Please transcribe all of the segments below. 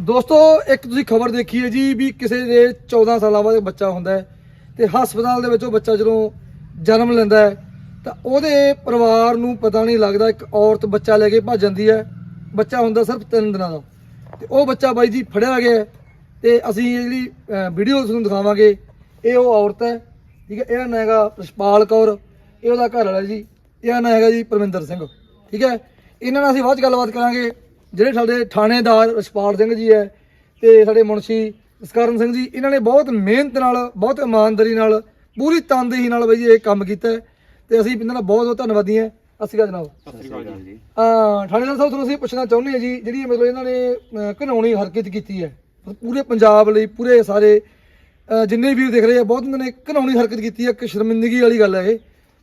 ਦੋਸਤੋ, ਇੱਕ ਤੁਸੀਂ ਖਬਰ ਦੇਖੀ ਹੈ ਜੀ ਵੀ ਕਿਸੇ ਦੇ 14 ਸਾਲਾਂ ਬਾਅਦ ਬੱਚਾ ਹੁੰਦਾ ਹੈ ਤੇ ਹਸਪਤਾਲ ਦੇ ਵਿੱਚ ਉਹ ਬੱਚਾ ਜਦੋਂ ਜਨਮ ਲੈਂਦਾ ਹੈ, ਤਾਂ ਉਹਦੇ ਪਰਿਵਾਰ ਨੂੰ ਪਤਾ ਨਹੀਂ ਲੱਗਦਾ ਇੱਕ ਔਰਤ ਬੱਚਾ ਲੈ ਕੇ ਭੱਜ ਜਾਂਦੀ ਹੈ। ਬੱਚਾ ਹੁੰਦਾ ਸਿਰਫ 3 ਦਿਨਾਂ ਦਾ। ਤੇ ਉਹ ਬੱਚਾ ਬਾਈ ਜੀ ਫੜਿਆ ਗਿਆ ਹੈ ਤੇ ਅਸੀਂ ਇਹ ਜਿਹੜੀ ਵੀਡੀਓ ਤੁਹਾਨੂੰ ਦਿਖਾਵਾਂਗੇ, ਇਹ ਉਹ ਔਰਤ ਹੈ, ਠੀਕ ਹੈ, ਇਹਦਾ ਨਾਂ ਹੈਗਾ ਰਸ਼ਪਾਲ ਕੌਰ, ਇਹ ਉਹਦਾ ਘਰ ਵਾਲਾ ਜੀ, ਇਹਦਾ ਨਾਂ ਹੈਗਾ ਜੀ ਪਰਮਿੰਦਰ ਸਿੰਘ, ਠੀਕ ਹੈ। ਇਹਨਾਂ ਨਾਲ ਅਸੀਂ ਬਾਅਦ 'ਚ ਗੱਲਬਾਤ ਕਰਾਂਗੇ। ਜਿਹੜੇ ਸਾਡੇ ਥਾਣੇਦਾਰ ਰਸ਼ਪਾਲ ਸਿੰਘ ਜੀ ਹੈ ਤੇ ਸਾਡੇ ਮੁਨਸ਼ੀ ਸਕਾਰਨ ਸਿੰਘ ਜੀ ਇਹਨਾਂ ਨੇ ਬਹੁਤ ਮਿਹਨਤ ਨਾਲ ਬਹੁਤ ਇਮਾਨਦਾਰੀ ਨਾਲ ਪੂਰੀ ਤਨਦੇਹੀ ਨਾਲ ਬਈ ਇਹ ਕੰਮ ਕੀਤਾ ਹੈ ਤੇ ਅਸੀਂ ਇਹਨਾਂ ਦਾ ਬਹੁਤ ਬਹੁਤ ਧੰਨਵਾਦੀ ਹਾਂ। ਅਸੀਂ ਕਾ ਜਨਾਬ। ਜੀ। ਅਹ ਥਾਣੇਦਾਰ ਸਾਹਿਬ ਤੁਹਾਨੂੰ ਅਸੀਂ ਪੁੱਛਣਾ ਚਾਹੁੰਦੇ ਹਾਂ ਜੀ ਜਿਹੜੀ ਮਤਲਬ ਇਹਨਾਂ ਨੇ ਅਹ, ਘਿਨਾਉਣੀ ਹਰਕਤ ਕੀਤੀ ਹੈ ਪੂਰੇ ਪੰਜਾਬ ਲਈ ਪੂਰੇ ਸਾਰੇ ਜਿੰਨੇ ਵੀਰ ਦੇਖ ਰਹੇ ਆ ਬਹੁਤ ਇਹਨਾਂ ਨੇ ਘਿਨਾਉਣੀ ਹਰਕਤ ਕੀਤੀ ਹੈ ਇੱਕ ਸ਼ਰਮਿੰਦਗੀ ਵਾਲੀ ਗੱਲ ਹੈ ਇਹ।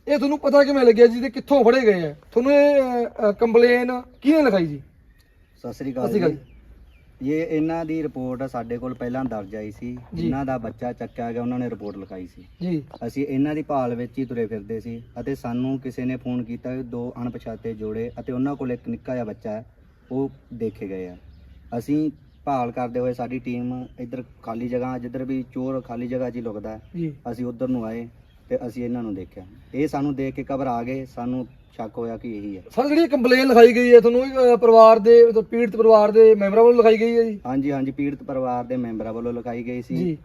ਇਹ ਤੁਹਾਨੂੰ ਪਤਾ ਕਿਵੇਂ ਲੱਗਿਆ ਜੀ ਤੇ ਕਿੱਥੋਂ ਫੜੇ ਗਏ ਆ? ਤੁਹਾਨੂੰ ਇਹ ਕੰਪਲੇਨ ਕਿਹਨੇ ਲਿਖਾਈ ਜੀ? ਸਤਿ ਸ੍ਰੀ ਅਕਾਲ ਜੀ। ਇਹ ਇਹਨਾਂ ਦੀ ਰਿਪੋਰਟ ਸਾਡੇ ਕੋਲ ਪਹਿਲਾਂ ਦਰਜ ਆਈ ਸੀ। ਜੀ। ਜਿਨ੍ਹਾਂ ਦਾ ਬੱਚਾ ਚੱਕਿਆ ਗਿਆ ਉਹਨਾਂ ਨੇ ਰਿਪੋਰਟ ਲਿਖਾਈ ਸੀ। ਜੀ। ਅਸੀਂ ਇਹਨਾਂ ਦੀ ਭਾਲ ਵਿੱਚ ਹੀ ਤੁਰੇ ਫਿਰਦੇ ਸੀ ਅਤੇ ਸਾਨੂੰ ਕਿਸੇ ਨੇ ਫੋਨ ਕੀਤਾ ਕਿ ਦੋ ਅਣਪਛਾਤੇ ਜੋੜੇ ਅਤੇ ਉਹਨਾਂ ਕੋਲ ਇੱਕ ਨਿੱਕਾ ਜਿਹਾ ਬੱਚਾ ਹੈ ਉਹ ਦੇਖੇ ਗਏ ਆ। ਅਸੀਂ ਭਾਲ ਕਰਦੇ ਹੋਏ ਸਾਡੀ ਟੀਮ ਇੱਧਰ ਖਾਲੀ ਜਗ੍ਹਾ ਜਿੱਧਰ ਵੀ ਚੋਰ ਖਾਲੀ ਜਗ੍ਹਾ 'ਚ ਹੀ ਲੁਕਦਾ ਹੈ ਜੀ। ਅਸੀਂ ਉਧਰ ਨੂੰ ਆਏ। ਤੇ ਅਸੀਂ ਇਹਨਾਂ ਨੂੰ ਦੇਖਿਆ। ਇਹ ਸਾਨੂੰ ਦੇਖ ਕੇ ਘਬਰਾ ਗਏ ਸਾਨੂੰ ਸ਼ੱਕ ਹੋਇਆ ਕਿ ਇਹੀ ਹੈ। ਸਰ ਜਿਹੜੀ ਕੰਪਲੇਨ ਲਿਖਾਈ ਗਈ ਹੈ ਤੁਹਾਨੂੰ ਇਹ, ਅਹ, ਪਰਿਵਾਰ ਦੇ ਮਤਲਬ ਪੀੜਤ ਪਰਿਵਾਰ ਦੇ ਮੈਂਬਰਾਂ ਵੱਲੋਂ ਲਿਖਾਈ ਗਈ ਹੈ ਜੀ? ਹਾਂਜੀ ਹਾਂਜੀ ਪੀੜਤ ਪਰਿਵਾਰ ਦੇ ਮੈਂਬਰਾਂ ਵੱਲੋਂ ਲਿਖਾਈ ਗਈ ਸੀ। ਜੀ।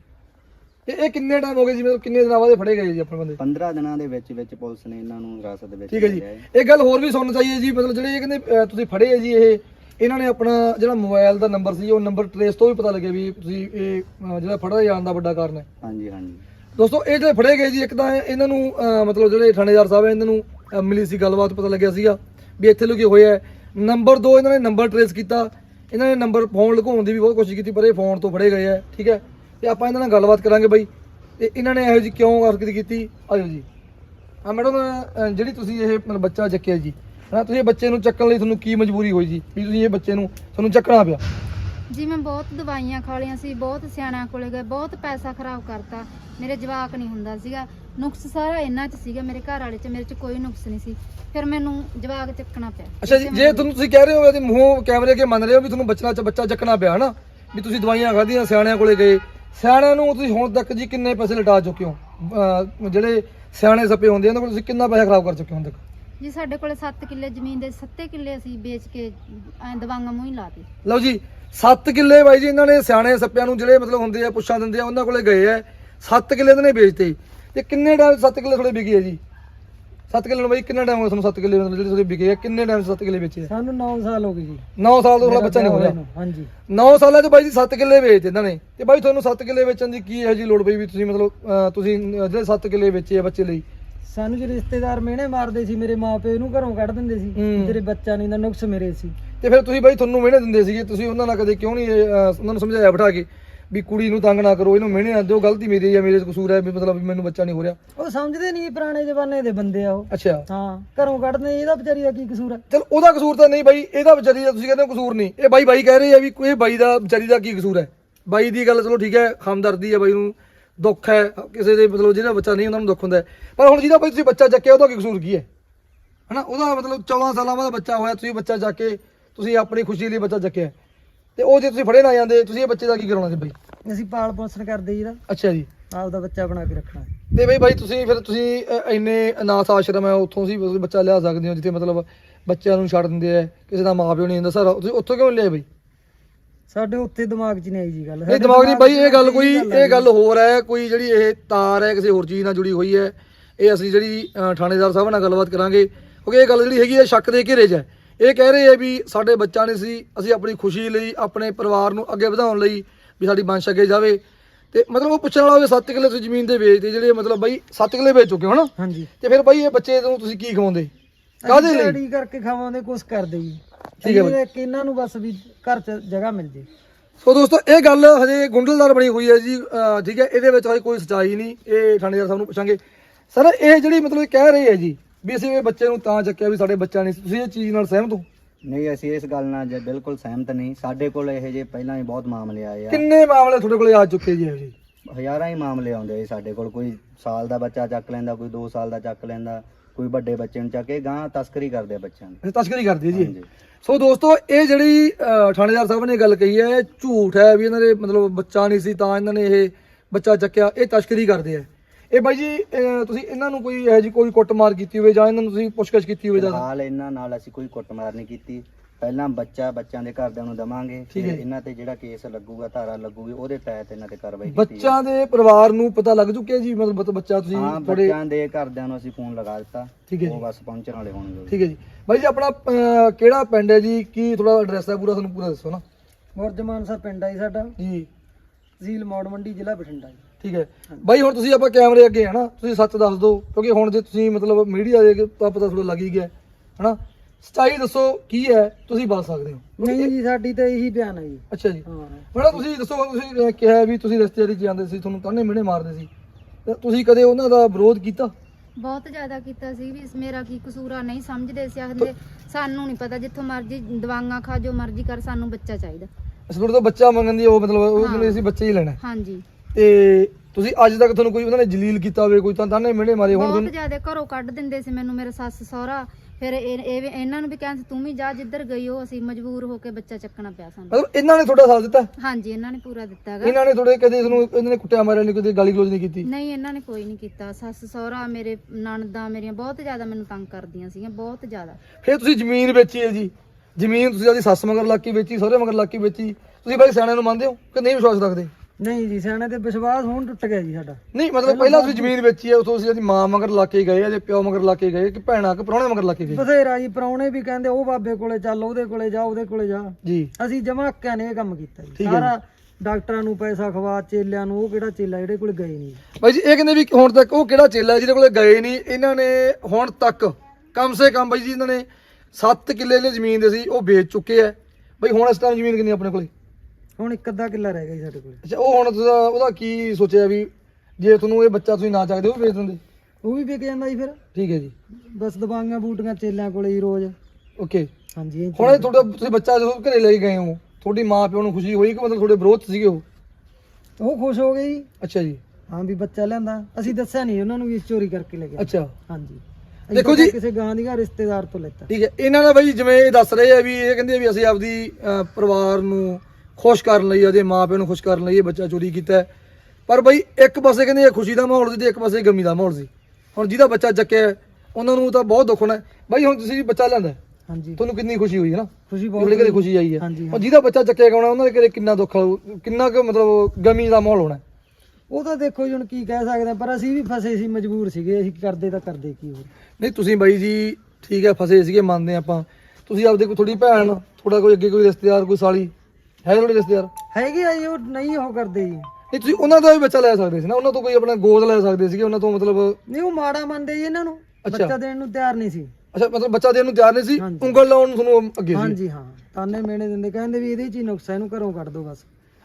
ਇਹ ਇਹ ਕਿੰਨੇ ਟਾਈਮ ਹੋ ਗਏ ਜੀ? ਮਤਲਬ ਕਿੰਨੇ ਦਿਨਾਂ ਬਾਅਦ ਇਹ ਫੜੇ ਗਏ ਜੀ ਆਪਣੇ ਬੰਦੇ? 15 ਦਿਨਾਂ ਦੇ ਵਿੱਚ ਵਿੱਚ ਪੁਲਿਸ ਨੇ ਇਹਨਾਂ ਨੂੰ ਹਿਰਾਸਤ ਦੇ ਵਿੱਚ ਠੀਕ ਹੈ ਜੀ। ਲਿਆ ਹੈ। ਇਹ ਗੱਲ ਹੋਰ ਵੀ ਸੁਣਨੀ ਚਾਹੀਏ ਜੀ ਮਤਲਬ ਜਿਹੜੇ ਇਹ ਕਹਿੰਦੇ ਅਹ, ਤੁਸੀਂ ਫੜੇ ਹੈ ਜੀ ਇਹ ਇਹਨਾਂ ਨੇ ਆਪਣਾ ਜਿਹੜਾ ਮੋਬਾਈਲ ਦਾ ਨੰਬਰ ਸੀ ਉਹ ਨੰਬਰ ਟ੍ਰੇਸ ਤੋਂ ਵੀ ਪਤਾ ਲੱਗਿਆ ਵੀ ਤੁਸੀਂ ਇਹ ਅਹ, ਜਿਹੜਾ ਫੜਾ ਜਾਣ ਦਾ ਵੱਡਾ ਕਾਰਨ ਹੈ। ਹਾਂਜੀ ਹਾਂਜੀ। ਦੋਸਤੋ, ਇਹ ਜਿਹੜੇ ਫੜੇ ਗਏ ਜੀ, ਇੱਕ ਤਾਂ ਇਹਨਾਂ ਨੂੰ ਮਤਲਬ ਜਿਹੜੇ ਥਾਣੇਦਾਰ ਸਾਹਿਬ ਹੈ ਇਹਨਾਂ ਨੂੰ ਮਿਲੀ ਸੀ ਗੱਲਬਾਤ, ਪਤਾ ਲੱਗਿਆ ਸੀਗਾ ਵੀ ਇੱਥੇ ਲੁਕੇ ਹੋਏ ਹੈ। ਨੰਬਰ 2 ਇਹਨਾਂ ਨੇ ਨੰਬਰ ਟ੍ਰੇਸ ਕੀਤਾ। ਇਹਨਾਂ ਨੇ ਨੰਬਰ ਫੋਨ ਲੁਕਾਉਣ ਦੀ ਵੀ ਬਹੁਤ ਕੋਸ਼ਿਸ਼ ਕੀਤੀ, ਪਰ ਇਹ ਫੋਨ ਤੋਂ ਫੜੇ ਗਏ ਹੈ ਠੀਕ ਹੈ? ਤੇ ਆਪਾਂ ਇਹਨਾਂ ਨਾਲ ਗੱਲਬਾਤ ਕਰਾਂਗੇ ਬਾਈ। ਤੇ ਇਹਨਾਂ ਨੇ ਇਹੋ ਜੀ ਕਿਉਂ ਹਰਕਤ ਕੀਤੀ? ਆਜੋ ਜੀ। ਆ ਮੈਡਮ ਜਿਹੜੀ ਤੁਸੀਂ ਇਹ ਬੱਚਾ ਚੱਕਿਆ ਜੀ, ਹਨਾ, ਤੁਸੀਂ ਇਹ ਬੱਚੇ ਨੂੰ ਚੱਕਣ ਲਈ ਤੁਹਾਨੂੰ ਕੀ ਮਜਬੂਰੀ ਹੋਈ ਜੀ? ਵੀ ਤੁਸੀਂ ਇਹ ਬੱਚੇ ਨੂੰ, ਤੁਹਾਨੂੰ ਚੱਕਣਾ ਪਿਆ। ਜੀ, ਮੈਂ ਬਹੁਤ ਦਵਾਈਆਂ ਖਾ ਲਈਆਂ ਸੀ, ਬਹੁਤ ਸਿਆਣਿਆਂ ਕੋਲੇ ਗਏ, ਬਹੁਤ ਪੈਸਾ ਖਰਾਬ ਕਰਤਾ। ਮੇਰੇ ਜਵਾਕ ਨਹੀਂ ਹੁੰਦਾ ਸੀਗਾ। ਨੁਕਸ ਸਾਰਾ ਇਹਨਾਂ 'ਚ ਸੀਗਾ ਮੇਰੇ ਘਰ ਵਾਲੇ 'ਚ ਮੇਰੇ 'ਚ ਕੋਈ ਨੁਕਸ ਨਹੀਂ ਸੀ। ਫਿਰ ਮੈਨੂੰ ਜਵਾਕ ਚੱਕਣਾ ਪਿਆ। ਅੱਛਾ ਜੀ ਜੇ ਤੁਹਾਨੂੰ ਤੁਸੀਂ ਕਹਿ ਰਹੇ ਹੋ ਕਿ ਮੂੰਹੋਂ ਕੈਮਰੇ ਅੱਗੇ ਮੰਨ ਰਹੇ ਹੋ ਵੀ ਤੁਹਾਨੂੰ ਬੱਚਣਾ ਚ ਬੱਚਾ ਚੱਕਣਾ ਪਿਆ ਹਨਾ ਵੀ ਤੁਸੀਂ ਦਵਾਈਆਂ ਖਾਧੀਆਂ ਸਿਆਣਿਆਂ ਕੋਲੇ ਗਏ। ਸਿਆਣਿਆਂ ਨੂੰ ਤੁਸੀਂ ਹੁਣ ਤੱਕ ਜੀ ਕਿੰਨੇ ਪੈਸੇ ਲਟਾ ਚੁੱਕੇ ਹੋ? ਅਹ ਜਿਹੜੇ ਸਿਆਣੇ ਸੱਪੇ ਹੁੰਦੇ ਆ ਉਹਨਾਂ ਕੋਲ ਤੁਸੀਂ ਕਿੰਨਾ ਪੈਸਾ ਖਰਾਬ ਕਰ ਚੁੱਕੇ ਹੋ ਹੁਣ ਤੱਕ? ਜੀ ਸਾਡੇ ਕੋਲੇ 7 ਕਿੱਲੇ ਜ਼ਮੀਨ ਦੇ 7 ਕਿੱਲੇ ਅਸੀਂ ਵੇਚ ਕੇ ਐਂ ਦਵਾਈਆਂ ਮੂੰਹ ਹੀ ਲਾਤੀ। ਲਓ ਜੀ 7 ਕਿੱਲੇ ਬਾਈ ਜੀ ਇਹਨਾਂ ਨੇ ਸਿਆਣੇ ਸੱਪਿਆਂ ਨੂੰ ਜਿਹੜੇ ਮਤਲਬ ਹੁੰਦੇ ਆ ਪੁੱਛਾਂ ਦਿੰਦੇ ਆ ਉਹਨਾਂ ਕੋਲੇ ਗਏ ਆ। 7 ਕਿੱਲੇ ਇਹਨਾਂ ਨੇ ਵੇਚਤੇ ਤੇ ਕਿੰਨੇ ਟਾਈਮ 7 ਕਿੱਲੇ ਥੋੜੇ ਵਿਕੇ ਆ ਜੀ? 7 ਕਿੱਲੇ ਨੂੰ ਬਾਈ ਕਿੰਨਾ ਟਾਈਮ ਹੋ ਗਿਆ ਤੁਹਾਨੂੰ 7 ਕਿੱਲੇ ਜਿਹੜੇ ਥੋੜੇ ਵਿਕੇ ਆ? ਕਿੰਨੇ ਟਾਈਮ 7 ਕਿੱਲੇ ਵੇਚੇ ਆ? ਸਾਨੂੰ 9 ਸਾਲ ਹੋ ਗਏ ਜੀ। 9 ਸਾਲ ਤੋਂ ਥੋੜਾ ਬੱਚਾ ਨਹੀਂ ਹੋਇਆ? ਹਾਂਜੀ। 9 ਸਾਲਾਂ ਚ ਬਾਈ ਜੀ 7 ਕਿੱਲੇ ਵੇਚਦੇ ਇਹਨਾਂ ਨੇ। ਤੇ ਬਾਈ ਤੁਹਾਨੂੰ 7 ਕਿੱਲੇ ਵੇਚਣ ਦੀ ਕੀ ਇਹੋ ਜੀ ਲੋੜ ਪਈ ਵੀ ਤੁਸੀਂ ਮਤਲਬ ਤੁਸੀਂ ਜਿਹੜੇ 7 ਕਿੱਲੇ ਵੇਚੇ ਆ ਬੱਚੇ ਲਈ? ਸਾਨੂੰ ਜੇ ਰਿਸ਼ਤੇਦਾਰ ਮਿਹਣੇ ਮਾਰਦੇ ਸੀ ਮੇਰੇ ਮਾਪੇ ਇਹਨੂੰ ਘਰੋਂ ਕੱਢ ਦਿੰਦੇ ਸੀ। ਤੇਰੇ ਬੱਚਾ ਨਹੀਂ ਦਾ ਨੁਕਸ ਮੇਰੇ ਸੀ। ਤੇ ਫਿਰ ਤੁਸੀਂ ਬਾਈ ਤੁਹਾਨੂੰ ਮਿਹਣੇ ਦਿੰਦੇ ਸੀਗੇ ਤੁਸੀਂ ਉਹਨਾਂ ਨਾਲ ਕਦੇ ਕਿਉਂ ਨਹੀਂ ਉਹਨਾਂ ਨੂੰ ਸਮਝਾਇਆ ਬਿਠਾ ਕੇ? ਵੀ ਕੁੜੀ ਨੂੰ ਤੰਗ ਨਾ ਕਰੋ ਇਹਨੂੰ ਮਿਹਣੇ ਨਾ ਦਿਓ ਗਲਤੀ ਮੇਰੀ ਹੈ ਮੇਰੇ 'ਚ ਕਸੂਰ ਹੈ ਵੀ ਮਤਲਬ ਵੀ ਮੈਨੂੰ ਬੱਚਾ ਨਹੀਂ ਹੋ ਰਿਹਾ। ਉਹ ਸਮਝਦੇ ਨਹੀਂ ਪੁਰਾਣੇ ਜ਼ਮਾਨੇ ਦੇ ਬੰਦੇ ਆ ਉਹ। ਅੱਛਾ। ਹਾਂ ਘਰੋਂ ਕੱਢਦੇ ਇਹਦਾ ਵਿਚਾਰੀ ਦਾ ਕੀ ਕਸੂਰ ਹੈ ਚਲ ਉਹਦਾ ਕਸੂਰ ਤਾਂ ਨਹੀਂ ਬਾਈ ਇਹਦਾ ਵਿਚਾਰੀ ਦਾ ਤੁਸੀਂ ਕਹਿੰਦੇ ਹੋ ਕਸੂਰ ਨਹੀਂ। ਇਹ ਬਾਈ ਬਾਈ ਕਹਿ ਰਹੇ ਆ ਵੀ ਕੋਈ ਬਾਈ ਦਾ ਵਿਚਾਰੀ ਦਾ ਕੀ ਕਸੂਰ ਹੈ? ਬਾਈ ਦੀ ਗੱਲ ਚਲੋ ਠੀਕ ਹੈ ਹਮਦਰਦੀ ਹੈ ਬਾਈ ਨੂੰ ਦੁੱਖ ਹੈ ਕਿਸੇ ਦੇ ਮਤਲਬ ਜਿਹੜਾ ਬੱਚਾ ਨਹੀਂ ਉਹਨਾਂ ਨੂੰ ਦੁੱਖ ਹੁੰਦਾ। ਪਰ ਹੁਣ ਜਿਹਦਾ ਬਾਈ ਤੁਸੀਂ ਬੱਚਾ ਚੱਕਿਆ ਉਹਦਾ ਕੀ ਕਸੂਰ ਕੀ ਹੈ? ਹਨਾ ਉਹਦਾ ਮਤਲਬ 14 ਸਾਲਾਂ ਬਾਅਦ ਬੱਚਾ ਹੋਇਆ ਤੁਸੀਂ ਬੱਚਾ ਚੱਕ ਕੇ ਤੁਸੀਂ ਆਪਣੀ ਖੁਸ਼ੀ ਲਈ ਬੱਚਾ ਚੱਕਿਆ। ਤੇ ਉਹ ਜੇ ਤੁਸੀਂ ਫੜੇ ਨਾ ਜਾਂਦੇ ਤੁਸੀਂ ਇਹ ਬੱਚੇ ਦਾ ਕੀ ਕਰਾਉਣਾ ਸੀ ਬਾਈ? ਅਸੀਂ ਪਾਲ ਪੋਸ਼ਣ ਕਰਦੇ ਜੀ ਇਹਦਾ ਅੱਛਾ ਜੀ। ਆਪਦਾ ਬੱਚਾ ਬਣਾ ਕੇ ਰੱਖਣਾ। ਤੇ ਬਈ ਬਾਈ ਤੁਸੀਂ ਫਿਰ ਤੁਸੀਂ ਅ, ਇੰਨੇ ਅਨਾਥ ਆਸ਼ਰਮ ਹੈ ਉੱਥੋਂ ਸੀ ਬੱਚਾ ਲਿਆ ਸਕਦੇ ਹੋ ਜਿੱਥੇ ਮਤਲਬ ਬੱਚਿਆਂ ਨੂੰ ਛੱਡ ਦਿੰਦੇ ਆ ਕਿਸੇ ਦਾ ਮਾਪਿਓ ਨਹੀਂ ਹੁੰਦਾ ਸਰ ਤੁਸੀਂ ਉੱਥੋਂ ਕਿਉਂ ਲਿਆ ਬਈ? ਸਾਡੇ ਉੱਥੇ ਦਿਮਾਗ 'ਚ ਨਹੀਂ ਆਈ ਜੀ ਗੱਲ। ਇਹ ਸਾਡੇ ਦਿਮਾਗ ਨਹੀਂ ਬਾਈ ਇਹ ਗੱਲ ਕੋਈ ਇਹ ਗੱਲ ਹੋਰ ਹੈ ਕੋਈ ਜਿਹੜੀ ਇਹ ਤਾਰ ਹੈ ਕਿਸੇ ਹੋਰ ਚੀਜ਼ ਨਾਲ ਜੁੜੀ ਹੋਈ ਹੈ ਇਹ ਅਸੀਂ ਜਿਹੜੀ ਅ, ਥਾਣੇਦਾਰ ਸਾਹਿਬ ਨਾਲ ਗੱਲਬਾਤ ਕਰਾਂਗੇ ਕਿਉਂਕਿ ਇਹ ਗੱਲ ਜਿਹੜੀ ਹੈਗੀ ਹੈ ਸ਼ੱਕ ਦੇ ਘੇਰੇ 'ਚ ਹੈ। ਇਹ ਕਹਿ ਰਹੇ ਆ ਵੀ ਸਾਡੇ ਬੱਚਾ ਨਹੀਂ ਸੀ ਅਸੀਂ ਆਪਣੀ ਖੁਸ਼ੀ ਲਈ ਆਪਣੇ ਪਰਿਵਾਰ ਨੂੰ ਅੱਗੇ ਵਧਾਉਣ ਲਈ ਵੀ ਸਾਡੀ ਵੰਸ਼ ਅੱਗੇ ਜਾਵੇ। ਤੇ ਮਤਲਬ ਉਹ ਪੁੱਛਣ ਵਾਲਾ ਹੋਵੇ 7 ਕਿੱਲੇ ਤੁਸੀਂ ਜ਼ਮੀਨ ਦੇ ਵੇਚਦੇ ਜਿਹੜੇ ਮਤਲਬ ਬਾਈ 7 ਕਿੱਲੇ ਵੇਚ ਚੁੱਕੇ ਹੋ ਨਾ ਹਾਂਜੀ। ਤੇ ਫਿਰ ਬਾਈ ਇਹ ਬੱਚੇ ਨੂੰ ਤੁਸੀਂ ਕੀ ਖਵਾਉਂਦੇ? ਕਾਹਦੇ ਲਈ? ਦਿਹਾੜੀ ਕਰਕੇ ਖਾਵਾਂਦੇ ਕੁਛ ਕਰਦੇ ਜੀ ਠੀਕ ਹੈ ਇੱਕ ਇਹਨਾਂ ਨੂੰ ਬਸ ਵੀ ਘਰ 'ਚ ਜਗ੍ਹਾ ਮਿਲ ਜੇ। ਸੋ ਦੋਸਤੋ ਇਹ ਗੱਲ ਹਜੇ ਗੁੰਡਲਦਾਰ ਬਣੀ ਹੋਈ ਹੈ ਜੀ ਠੀਕ ਹੈ ਇਹਦੇ ਵਿੱਚ ਕੋਈ ਸਚਾਈ ਨਹੀਂ ਇਹ ਥਾਣੇਦਾਰ ਸਾਹਿਬ ਨੂੰ ਪੁੱਛਾਂਗੇ। ਸਰ ਇਹ ਜਿਹੜੀ ਮਤਲਬ ਕਹਿ ਰਹੇ ਹੈ ਜੀ ਵੀ ਅਸੀਂ ਇਹ ਬੱਚੇ ਨੂੰ ਤਾਂ ਚੱਕਿਆ ਵੀ ਸਾਡੇ ਬੱਚਾ ਨਹੀਂ ਸੀ। ਤੁਸੀਂ ਇਹ ਚੀਜ਼ ਨਾਲ ਸਹਿਮਤ ਹੋ? ਨਹੀਂ ਅਸੀਂ ਇਸ ਗੱਲ ਨਾਲ ਜੇ ਬਿਲਕੁਲ ਸਹਿਮਤ ਨਹੀਂ। ਸਾਡੇ ਕੋਲ ਇਹ ਜੇ ਪਹਿਲਾਂ ਹੀ ਬਹੁਤ ਮਾਮਲੇ ਆਏ ਆ। ਕਿੰਨੇ ਮਾਮਲੇ ਤੁਹਾਡੇ ਕੋਲੇ ਆ ਚੁੱਕੇ ਜੀ ਇਹੋ ਜਿਹੇ? ਹਜ਼ਾਰਾਂ ਹੀ ਮਾਮਲੇ ਆਉਂਦੇ ਆ ਸਾਡੇ ਕੋਲ। ਕੋਈ ਸਾਲ ਦਾ ਬੱਚਾ ਚੱਕ ਲੈਂਦਾ ਕੋਈ 2 ਸਾਲ ਦਾ ਚੱਕ ਲੈਂਦਾ ਕੋਈ ਵੱਡੇ ਬੱਚੇ ਨੂੰ ਚੱਕ ਕੇ ਗਾਂ ਤਸਕਰੀ ਕਰਦੇ ਆ ਬੱਚਿਆਂ ਦੀ ਇਹ ਤਸਕਰੀ ਕਰਦੀ ਜੀ ਇਹ। ਹਾਂਜੀ। ਸੋ ਦੋਸਤੋ ਇਹ ਜਿਹੜੀ ਥਾਣੇਦਾਰ ਸਾਹਿਬ ਨੇ ਗੱਲ ਕਹੀ ਹੈ ਇਹ ਝੂਠ ਹੈ ਵੀ ਇਹਨਾਂ ਦੇ ਮਤਲਬ ਬੱਚਾ ਨਹੀਂ ਸੀ ਤਾਂ ਇਹਨਾਂ ਨੇ ਇਹ ਬੱਚਾ ਚੱਕਿਆ ਇਹ ਤਸਕਰੀ ਕਰਦੇ ਆ। ਇਹ ਬਾਈ ਜੀ ਅਹ, ਤੁਸੀਂ ਇਹਨਾਂ ਨੂੰ ਕੋਈ ਇਹੋ ਜੀ ਕੋਈ ਕੁੱਟਮਾਰ ਕੀਤੀ ਹੋਵੇ ਜਾਂ ਇਹਨਾਂ ਨੂੰ ਤੁਸੀਂ ਪੁੱਛਗਿੱਛ ਕੀਤੀ ਹੋਵੇ ਜਾਂ ਫਿਲਹਾਲ ਇਹਨਾਂ ਨਾਲ ਅਸੀਂ ਕੋਈ ਕੁੱਟਮਾਰ ਨਹੀਂ ਕੀਤੀ। ਪਹਿਲਾਂ ਬੱਚਾ ਬੱਚਿਆਂ ਦੇ ਘਰਦਿਆਂ ਨੂੰ ਦਵਾਂਗੇ। ਠੀਕ ਫਿਰ। ਇਹਨਾਂ ਤੇ ਜਿਹੜਾ ਕੇਸ ਲੱਗੂਗਾ ਧਾਰਾ ਲੱਗੂਗੀ ਉਹਦੇ ਤਹਿਤ ਇਹਨਾਂ ਤੇ ਕਾਰਵਾਈ ਕੀਤੀ ਬੱਚਿਆਂ ਦੇ ਪਰਿਵਾਰ ਨੂੰ ਪਤਾ ਲੱਗ ਚੁੱਕਿਆ ਜੀ ਮਤਲਬ ਬੱਚ- ਬੱਚਾ ਤੁਸੀਂ ਹਾਂ ਥੋੜੇ ਬੱਚਿਆਂ ਦੇ ਘਰਦਿਆਂ ਨੂੰ ਅਸੀਂ ਫੋਨ ਲਗਾ ਦਿੱਤਾ। ਠੀਕ ਹੈ ਉਹ ਜੀ। ਬਸ ਪਹੁੰਚਣ ਵਾਲੇ ਹੋਣਗੇ ਠੀਕ ਹੈ ਜੀ। ਬਾਈ ਜੀ ਆਪਣਾ ਅਹ, ਕਿਹੜਾ ਪਿੰਡ ਹੈ ਜੀ? ਕੀ ਥੋੜਾ ਐਡਰੈਸ ਹੈ ਪੂਰਾ? ਤੁਹਾਨੂੰ ਪੂਰਾ ਦੱਸੋ ਨਾ। ਬੁਰਜ ਮਾਨਸਾ ਪਿੰਡ ਆ ਜੀ ਸਾਡਾ। ਜੀ। ਤਹਿਸੀਲ ਮੌੜ ਮੰਡੀ ਜ਼ਿਲ੍ਹਾ ਬਠਿੰਡਾ ਜੀ। ਠੀਕ ਹੈ। ਬਾਈ ਹੁਣ ਤੁਸੀਂ ਆਪਾਂ ਕੈਮਰੇ ਅੱਗੇ ਹੈ ਨਾ ਤੁਸੀਂ ਸੱਚ ਦੱਸ ਦਿਓ ਕਿਉਂਕਿ ਹੁਣ ਜੇ ਤੁਸੀਂ ਮਤਲਬ ਮੀਡੀਆ ਦੇ ਤਾਂ ਪਤਾ ਥੋੜਾ ਲੱਗ ਹੀ ਗਿਆ ਹਨਾ? ਸੱਚਾਈ ਦੱਸੋ ਕੀ ਹੈ? ਤੁਸੀਂ ਬੋਲ ਸਕਦੇ ਹੋ। ਨਹੀਂ ਜੀ ਸਾਡੀ ਤਾਂ ਇਹੀ ਬਿਆਨ ਹੈ ਜੀ। ਅੱਛਾ ਜੀ। ਹਾਂ। ਮੈਡਮ ਤੁਸੀਂ ਦੱਸੋ ਤੁਸੀਂ ਕਿਹਾ ਵੀ ਤੁਸੀਂ ਰਿਸ਼ਤੇਦਾਰੀ 'ਚ ਜਾਂਦੇ ਸੀ ਤੁਹਾਨੂੰ ਤਾਨੇ ਮਿਹਣੇ ਮਾਰਦੇ ਸੀ। ਤੇ ਤੁਸੀਂ ਕਦੇ ਉਹਨਾਂ ਦਾ ਵਿਰੋਧ ਕੀਤਾ? ਬਹੁਤ ਜ਼ਿਆਦਾ ਕੀਤਾ ਸੀ ਵੀ ਇਸ ਮੇਰਾ ਕੀ ਕਸੂਰ ਨਹੀਂ ਸਮਝਦੇ ਸੀ ਆਖਦੇ ਸਾਨੂੰ ਨਹੀਂ ਪਤਾ ਜਿੱਥੋਂ ਮਰਜ਼ੀ ਦਵਾਈਆਂ ਖਾ ਜੋ ਮਰਜ਼ੀ ਕਰ ਸਾਨੂੰ ਬੱਚਾ ਚਾਹੀਦਾ। ਅਸੀਂ ਤੁਹਾਡੇ ਤੋਂ ਬੱਚਾ ਮੰਗਣ ਦੀ ਉਹ ਮਤਲਬ ਉਹ ਅਸੀਂ ਬੱਚਾ ਹੀ ਲੈਣਾ। ਹਾਂਜੀ। ਤੇ ਤੁਸੀਂ ਅੱਜ ਤੱਕ ਤੁਹਾਨੂੰ ਕੋਈ ਉਹਨਾਂ ਨੇ ਜਲੀਲ ਕੀਤਾ ਹੋਵੇ ਕੋਈ ਤਾਂ ਤਾਨੇ ਮਿਹਣੇ ਮਾਰੇ ਹੁਣ ਬਹੁਤ ਤੁਹਾਨੂੰ? ਜ਼ਿਆਦਾ ਘਰੋਂ ਕੱਢ ਦਿੰਦੇ ਸੀ ਮੈਨੂੰ ਮੇਰੇ ਸੱਸ ਸਹੁਰਾ। ਫਿਰ ਇਹ ਇਹ- ਇਹਨਾਂ ਨੂੰ ਵੀ ਕਹਿੰਦੇ ਤੂੰ ਵੀ ਜਾ ਜਿੱਧਰ ਗਈ ਹੋ ਅਸੀਂ ਮਜਬੂਰ ਹੋ ਕੇ ਬੱਚਾ ਚੱਕਣਾ ਪਿਆ ਸਾਨੂੰ। ਮਤਲਬ ਇਹਨਾਂ ਨੇ ਤੁਹਾਡਾ ਸਾਥ ਦਿੱਤਾ? ਹਾਂਜੀ ਇਹਨਾਂ ਨੇ ਪੂਰਾ ਦਿੱਤਾ ਹੈਗਾ। ਇਹਨਾਂ ਨੇ ਤੁਹਾਡੇ ਕਦੇ ਤੁਹਾਨੂੰ ਇਹਨਾਂ ਨੇ ਕੁੱਟਿਆ ਮਾਰਿਆ ਨਹੀਂ ਕਦੇ ਗਾਲੀ ਗਲੋਚ ਨਹੀਂ ਕੀਤੀ? ਨਹੀਂ ਇਹਨਾਂ ਨੇ ਕੋਈ ਨਹੀਂ ਕੀਤਾ। ਸੱਸ ਸਹੁਰਾ ਮੇਰੇ ਨਣਦਾਂ ਮੇਰੀਆਂ ਬਹੁਤ ਜ਼ਿਆਦਾ ਮੈਨੂੰ ਤੰਗ ਕਰਦੀਆਂ ਸੀਗੀਆਂ ਬਹੁਤ ਜ਼ਿਆਦਾ। ਫਿਰ ਤੁਸੀਂ ਜ਼ਮੀਨ ਵੇਚੀ ਹੈ ਜੀ। ਜ਼ਮੀਨ ਤੁਸੀਂ ਆਪਣੀ ਸੱਸ ਮਗਰ ਲੱਗ ਕੇ ਵੇਚੀ ਸਹੁਰੇ ਮਗਰ ਲੱਗ ਕੇ ਵੇਚੀ। ਤੁਸੀਂ ਬਾਈ ਸਿਆਣਿਆਂ ਨੂੰ ਮੰਨਦੇ ਹੋ ਕਿ ਨਹੀਂ ਵਿਸ਼ਵਾਸ ਰੱਖਦੇ? ਨਹੀਂ ਜੀ ਸਿਆਣੇ ਤੇ ਵਿਸ਼ਵਾਸ ਹੁਣ ਟੁੱਟ ਗਿਆ ਜੀ ਸਾਡਾ। ਨਹੀਂ ਮਤਲਬ ਪਹਿਲਾਂ ਤੁਸੀਂ ਜ਼ਮੀਨ ਵੇਚੀ ਹੈ ਉਥੋਂ ਆਪਣੀ ਮਾਂ ਮਗਰ ਲੱਗ ਕੇ ਗਏ ਜਾਂ ਪਿਓ ਮਗਰ ਲੱਗ ਕੇ ਗਏ ਕਿ ਭੈਣਾਂ ਕਿ ਪ੍ਰਾਹੁਣੇ ਮਗਰ ਲੱਗ ਕੇ ਗਏ? ਬਥੇਰਾ ਜੀ ਪ੍ਰਾਹੁਣੇ ਵੀ ਕਹਿੰਦੇ ਉਹ ਬਾਬੇ ਕੋਲੇ ਚੱਲ ਉਹਦੇ ਕੋਲੇ ਜਾ ਉਹਦੇ ਕੋਲੇ ਜਾ। ਜੀ। ਅਸੀਂ ਜਮਾ ਹੱਕਿਆਂ ਨੇ ਇਹ ਕੰਮ ਕੀਤਾ ਜੀ। ਸਾਰਾ ਡਾਕਟਰਾਂ ਨੂੰ ਪੈਸਾ ਖਵਾ ਚੇਲਿਆਂ ਨੂੰ ਉਹ ਕਿਹੜਾ ਚੇਲਾ ਜਿਹੜੇ ਕੋਲ ਗਏ ਨਹੀਂ। ਬਾਈ ਜੀ ਇਹ ਕਹਿੰਦੇ ਵੀ ਹੁਣ ਤੱਕ ਉਹ ਕਿਹੜਾ ਚੇਲਾ ਜਿਹਦੇ ਕੋਲੇ ਗਏ ਨਹੀਂ ਇਹਨਾਂ ਨੇ ਹੁਣ ਤੱਕ ਕਮ ਸੇ ਕਮ ਬਾਈ ਜੀ ਇਹਨਾਂ ਨੇ 7 ਕਿੱਲੇ ਦੀ ਜ਼ਮੀਨ ਦੇ ਸੀ ਉਹ ਵੇਚ ਚੁੱਕੇ ਆ। ਬਾਈ ਹੁਣ ਇਸ ਟਾਈਮ ਜ਼ਮੀਨ ਕਿੰਨੀ ਆਪਣੇ ਕੋਲੇ? ਹੁਣ ਇੱਕ ਅੱਧਾ ਕਿੱਲਾ ਰਹਿ ਗਿਆ ਜੀ ਸਾਡੇ ਕੋਲੇ। ਅੱਛਾ ਉਹ ਹੁਣ ਤੁਸੀਂ ਉਹਦਾ ਕੀ ਸੋਚਿਆ ਵੀ ਜੇ ਤੁਹਾਨੂੰ ਇਹ ਬੱਚਾ ਤੁਸੀਂ ਨਾ ਚੱਕਦੇ ਉਹ ਵੇਚ ਦਿੰਦੇ? ਉਹ ਵੀ ਵਿਕ ਜਾਂਦਾ ਜੀ ਫਿਰ। ਠੀਕ ਹੈ ਜੀ। ਬਸ ਦਵਾਈਆਂ ਬੂਟੀਆਂ ਚੇਲਿਆਂ ਕੋਲੇ ਹੀ ਰੋਜ਼। ਓਕੇ। ਹਾਂਜੀ ਇਹ ਹੁਣ ਇਹ ਤੁਹਾਡਾ ਤੁਸੀਂ ਬੱਚਾ ਜਦੋਂ ਘਰੇ ਲੈ ਕੇ ਗਏ ਹੋ ਤੁਹਾਡੀ ਮਾਂ ਪਿਓ ਨੂੰ ਖੁਸ਼ੀ ਹੋਈ ਕਿ ਮਤਲਬ ਤੁਹਾਡੇ ਵਿਰੋਧ 'ਚ ਸੀਗੇ ਉਹ? ਉਹ ਖੁਸ਼ ਹੋ ਗਏ ਜੀ। ਅੱਛਾ ਜੀ। ਹਾਂ ਵੀ ਬੱਚਾ ਲਿਆਂਦਾ। ਅਸੀਂ ਦੱਸਿਆ ਨਹੀਂ ਉਹਨਾਂ ਨੂੰ ਵੀ ਚੋਰੀ ਕਰਕੇ ਲੈ ਗਏ। ਅੱਛਾ। ਹਾਂਜੀ। ਅਸੀਂ ਦੇਖੋ ਜੀ- ਕਿਸੇ ਗਾਂ ਦੀ ਰਿਸ਼ਤੇਦਾਰ ਤੋਂ ਲੈਤਾ। ਠੀਕ ਹੈ। ਇਹਨਾਂ ਦਾ ਬਈ ਜਿਵੇਂ ਇਹ ਦੱਸ ਰਹੇ ਆ ਵੀ ਇਹ ਕਹਿੰਦੇ ਆ ਵੀ ਅਸੀਂ ਆਪਦੀ ਅਹ, ਪਰਿਵਾਰ ਨੂੰ ਖੁਸ਼ ਕਰਨ ਲਈ ਉਹਦੇ ਮਾਪਿਆਂ ਨੂੰ ਖੁਸ਼ ਕਰਨ ਲਈ ਇਹ ਬੱਚਾ ਚੋਰੀ ਕੀਤਾ। ਪਰ ਬਈ ਇੱਕ ਪਾਸੇ ਕਹਿੰਦੇ ਇਹ ਖੁਸ਼ੀ ਦਾ ਮਾਹੌਲ ਸੀ ਤੇ ਇੱਕ ਪਾਸੇ ਗਮੀ ਦਾ ਮਾਹੌਲ ਸੀ। ਹੁਣ ਜਿਹਦਾ ਬੱਚਾ ਚੱਕਿਆ ਉਹਨਾਂ ਨੂੰ ਤਾਂ ਬਹੁਤ ਦੁੱਖ ਹੋਣਾ। ਬਈ ਹੁਣ ਤੁਸੀਂ ਬੱਚਾ ਲੈਂਦਾ ਹਾਂਜੀ। ਤੁਹਾਨੂੰ ਕਿੰਨੀ ਖੁਸ਼ੀ ਹੋਈ ਹੈ ਨਾ? ਖੁਸ਼ੀ ਤੁਹਾਡੇ ਘਰੇ ਖੁਸ਼ੀ ਆਈ ਹੈ। ਹਾਂਜੀ, ਹੁਣ ਜਿਹਦਾ ਬੱਚਾ ਚੱਕਿਆ ਗਿਆ ਹੋਣਾ ਉਹਨਾਂ ਦੇ ਘਰੇ ਕਿੰਨਾ ਦੁੱਖ ਕਿੰਨਾ ਕੁ ਮਤਲਬ ਗਮੀ ਦਾ ਮਾਹੌਲ ਹੋਣਾ। ਉਹ ਤਾਂ ਦੇਖੋ ਜੀ ਹੁਣ ਕੀ ਕਹਿ ਸਕਦੇ ਪਰ ਅਸੀਂ ਵੀ ਫਸੇ ਸੀ ਮਜਬੂਰ ਸੀਗੇ। ਅਸੀਂ ਕਰਦੇ ਤਾਂ ਕਰਦੇ ਕੀ ਹੋਰ। ਨਹੀਂ ਤੁਸੀਂ ਬਾਈ ਜੀ ਠੀਕ ਹੈ ਫਸੇ ਸੀਗੇ ਮੰਨਦੇ ਆਪਾਂ। ਤੁਸੀਂ ਆਪਦੇ ਕੋਈ ਥੋੜੀ ਭੈਣ ਥੋੜਾ ਕੋਈ ਅੱਗੇ ਕੋਈ ਰਿਸ਼ਤੇਦਾਰ ਕੋਈ ਸਾਲੀ। ਹੈ ਤੁਹਾਡੇ ਰਿਸ਼ਤੇਦਾਰ ਹੈਗੇ ਆ ਜੀ ਉਹ ਨਹੀਂ ਉਹ ਕਰਦੇ ਜੀ। ਨਹੀਂ ਤੁਸੀਂ ਉਹਨਾਂ ਦਾ ਵੀ ਬੱਚਾ ਲੈ ਸਕਦੇ ਸੀ ਨਾ ਉਹਨਾਂ ਤੋਂ ਕੋਈ ਆਪਣਾ ਗੋਦ ਲੈ ਸਕਦੇ ਸੀਗੇ ਉਹਨਾਂ ਤੋਂ ਮਤਲਬ ਨਹੀਂ ਉਹ ਮਾੜਾ ਮੰਨਦੇ ਜੀ ਇਹਨਾਂ ਨੂੰ। ਅੱਛਾ। ਬੱਚਾ ਦੇਣ ਨੂੰ ਤਿਆਰ ਨਹੀਂ ਸੀ। ਅੱਛਾ ਮਤਲਬ ਬੱਚਾ ਦੇਣ ਨੂੰ ਤਿਆਰ ਨਹੀਂ ਸੀ ਹਾਂਜੀ। ਉਂਗਲ ਲਾਉਣ ਨੂੰ ਤੁਹਾਨੂੰ ਅੱਗੇ ਸੀ। ਹਾਂਜੀ ਹਾਂ। ਤਾਨੇ ਮੇਣੇ ਦਿੰਦੇ ਕਹਿੰਦੇ ਵੀ ਇਹਦੇ ਚ ਹੀ ਨੁਕਸਾ ਇਹਨੂੰ ਘਰੋਂ ਕੱਢ ਦਿਓ ਬਸ।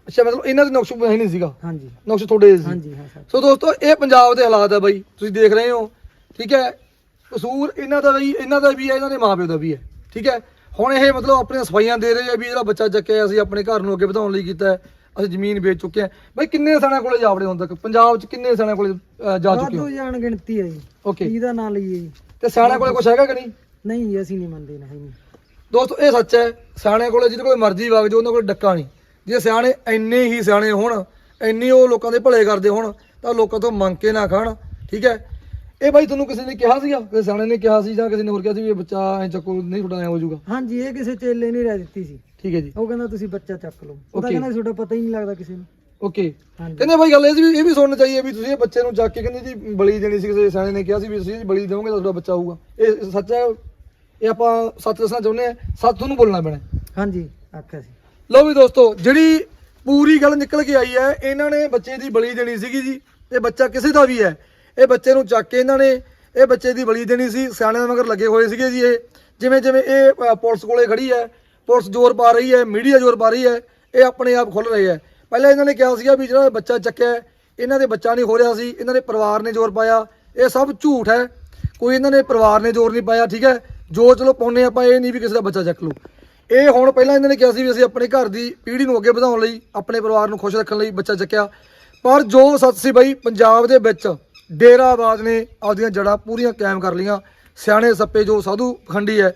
ਅੱਛਾ ਮਤਲਬ ਇਹਨਾਂ ਦੇ ਨਕਸ਼ ਹੈ ਨਹੀਂ ਸੀਗਾ? ਹਾਂਜੀ। ਨਕਸ਼ ਤੁਹਾਡੇ ਸੀ? ਹਾਂਜੀ ਹਾਂ ਸਰ। ਸੋ ਦੋਸਤੋ ਇਹ ਪੰਜਾਬ ਦੇ ਹਾਲਾਤ ਆ ਬਾਈ ਤੁਸੀਂ ਦੇਖ ਰਹੇ ਹੋ ਠੀਕ ਹੈ? ਕਸੂਰ ਇਹਨਾਂ ਦਾ ਵੀ ਇਹਨਾਂ ਦਾ ਵੀ ਹੈ ਇਹਨਾਂ ਦੇ ਮਾਪਿਓ ਦਾ ਵੀ ਹੈ ਠੀਕ ਹੈ? ਹੁਣ ਇਹ ਮਤਲਬ ਆਪਣੀਆਂ ਸਫਾਈਆਂ ਦੇ ਰਹੇ ਆ ਵੀ ਜਿਹੜਾ ਬੱਚਾ ਚੱਕਿਆ ਅਸੀਂ ਆਪਣੇ ਘਰ ਨੂੰ ਅੱਗੇ ਵਧਾਉਣ ਲਈ ਕੀਤਾ ਅਸੀਂ ਜ਼ਮੀਨ ਵੇਚ ਚੁੱਕੇ ਹਾਂ। ਬਾਈ ਕਿੰਨੇ ਸਾਲਾਂ ਕੋਲੇ ਜਾਵੜੇ ਹੁਣ ਤੱਕ? ਪੰਜਾਬ 'ਚ ਕਿੰਨੇ ਸਾਲਾਂ ਕੋਲੇ ਜਾ ਚੁੱਕੇ ਹੋ? ਜਾਣ ਗਿਣਤੀ ਹੈ ਜੀ। ਓਕੇ ਇਹਦਾ ਨਾਂ ਲਈਏ ਜੀ। ਤੇ ਸਿਆਣਿਆਂ ਕੋਲੇ ਕੁਝ ਹੈਗਾ ਕਿ ਨਹੀਂ? ਨਹੀਂ ਜੀ, ਅਸੀਂ ਨਹੀਂ ਮੰਨਦੇ ਨਹੀਂ ਦੋਸਤੋ ਇਹ ਸੱਚ ਹੈ ਸਿਆਣਿਆਂ ਕੋਲੇ ਜਿਹਦੇ ਕੋਲੇ ਮਰਜ਼ੀ ਵਗ ਜਾਓ ਉਹਨਾਂ ਕੋਲ ਡੱਕਾ ਨਹੀਂ। ਜੇ ਸਿਆਣੇ ਇੰਨੇ ਹੀ ਸਿਆਣੇ ਹੋਣ ਇੰਨੇ ਉਹ ਲੋਕਾਂ ਦੇ ਭਲੇ ਕਰਦੇ ਹੋਣ ਤਾਂ ਲੋਕਾਂ ਤੋਂ ਮੰਗ ਕੇ ਨਾ ਖਾਣ ਠੀਕ ਹੈ? ਇਹ ਬਾਈ ਤੁਹਾਨੂੰ ਕਿਸੇ ਨੇ ਕਿਹਾ ਸੀਗਾ? ਕਿਸੇ ਸਿਆਣੇ ਨੇ ਕਿਹਾ ਸੀ ਜਾਂ ਕਿਸੇ ਨੇ ਹੋਰ ਕਿਹਾ ਸੀ ਵੀ ਇਹ ਬੱਚਾ ਐ ਚੱਕੋ ਨਹੀਂ ਤੁਹਾਡਾ ਐ ਹੋ ਜਾਊਗਾ? ਹਾਂਜੀ ਇਹ ਕਿਸੇ ਚੇਲੇ ਨਹੀਂ ਰਹਿ ਦਿੱਤੀ ਸੀ। ਠੀਕ ਹੈ ਜੀ। ਉਹ ਕਹਿੰਦਾ ਤੁਸੀਂ ਬੱਚਾ ਚੱਕ ਲਓ। ਉਹ ਤਾਂ Okay. ਕਹਿੰਦਾ ਤੁਹਾਡਾ ਪਤਾ ਹੀ ਨਹੀਂ ਲੱਗਦਾ ਕਿਸੇ ਨੂੰ। ਓਕੇ ਹਾਂਜੀ। ਕਹਿੰਦੇ ਬਾਈ ਗੱਲ ਇਹ ਸੀ ਵੀ ਇਹ ਵੀ ਸੁਣਨਾ ਚਾਹੀਏ ਵੀ ਤੁਸੀਂ ਇਹ ਬੱਚੇ ਨੂੰ ਚੱਕ ਕੇ ਕਹਿੰਦੇ ਜੀ ਬਲੀ ਦੇਣੀ ਸੀ ਕਿਸੇ ਸਿਆਣੇ ਨੇ ਕਿਹਾ ਸੀ ਵੀ ਤੁਸੀਂ ਬਲੀ ਦੇਵੋਗੇ ਤਾਂ ਤੁਹਾਡਾ ਬੱਚਾ ਹੋਊਗਾ। ਇਹ ਸੱਚ ਹੈ? ਇਹ ਆਪਾਂ ਸੱਚ ਦੱਸਣਾ ਚਾਹੁੰਦੇ ਆ ਸੱਚ ਤੁਹਾਨੂੰ ਬੋਲਣਾ ਪੈਣਾ। ਹਾਂਜੀ ਆਖਿਆ ਸੀ। ਲਓ ਵੀ ਦੋਸਤੋ ਜਿਹੜੀ ਪੂਰੀ ਗੱਲ ਨਿਕਲ ਕੇ ਆਈ ਹੈ ਇਹਨਾਂ ਨੇ ਬੱਚੇ ਦੀ ਬਲੀ ਦੇਣੀ ਸੀਗੀ ਜੀ ਇਹ ਬੱਚਾ ਕਿਸੇ ਦਾ ਵੀ ਹੈ। ਇਹ ਬੱਚੇ ਨੂੰ ਚੱਕ ਕੇ ਇਹਨਾਂ ਨੇ ਇਹ ਬੱਚੇ ਦੀ ਬਲੀ ਦੇਣੀ ਸੀ, ਸਿਆਣਿਆਂ ਦੇ ਮਗਰ ਲੱਗੇ ਹੋਏ ਸੀਗੇ ਜੀ ਇਹ। ਜਿਵੇਂ ਜਿਵੇਂ ਇਹ ਪੁਲਿਸ ਕੋਲੇ ਖੜੀ ਹੈ, ਪੁਲਿਸ ਜ਼ੋਰ ਪਾ ਰਹੀ ਹੈ, ਮੀਡੀਆ ਜ਼ੋਰ ਪਾ ਰਹੀ ਹੈ, ਇਹ ਆਪਣੇ ਆਪ ਖੁੱਲ ਰਹੇ ਹੈ। ਪਹਿਲਾਂ ਇਹਨਾਂ ਨੇ ਕਿਹਾ ਸੀਗਾ ਵੀ ਜਿਹੜਾ ਬੱਚਾ ਚੱਕਿਆ ਇਹਨਾਂ ਦੇ ਬੱਚਾ ਨਹੀਂ ਹੋ ਰਿਹਾ ਸੀ, ਇਹਨਾਂ ਦੇ ਪਰਿਵਾਰ ਨੇ ਜ਼ੋਰ ਪਾਇਆ। ਇਹ ਸਭ ਝੂਠ ਹੈ। ਕੋਈ ਇਹਨਾਂ ਨੇ ਪਰਿਵਾਰ ਨੇ ਜ਼ੋਰ ਨਹੀਂ ਪਾਇਆ, ਠੀਕ ਹੈ? ਜੋ ਚਲੋ ਪਾਉਨੇ ਆਪਾਂ, ਇਹ ਨਹੀਂ ਵੀ ਕਿਸੇ ਦਾ ਬੱਚਾ ਚੱਕ ਲਓ ਇਹ ਹੁਣ ਪਹਿਲਾਂ ਇਹਨਾਂ ਨੇ ਕਿਹਾ ਸੀ ਵੀ ਅਸੀਂ ਆਪਣੇ ਘਰ ਦੀ ਪੀੜ੍ਹੀ ਨੂੰ ਅੱਗੇ ਵਧਾਉਣ ਲਈ, ਆਪਣੇ ਪਰਿਵਾਰ ਨੂੰ ਖੁਸ਼ ਰੱਖਣ ਲਈ ਬੱਚਾ ਚੱਕਿਆ। ਪਰ ਜੋ ਸੱਚ ਸੀ ਬਈ, ਪੰਜਾਬ ਦੇ ਵਿੱਚ ਡੇਰਾਬਾਦ ਨੇ ਆਪਦੀਆਂ ਜੜ੍ਹਾਂ ਪੂਰੀਆਂ ਕਾਇਮ ਕਰ ਲਈਆਂ। ਸਿਆਣੇ ਸੱਪੇ ਜੋ ਸਾਧੂ ਪਖੰਡੀ ਹੈ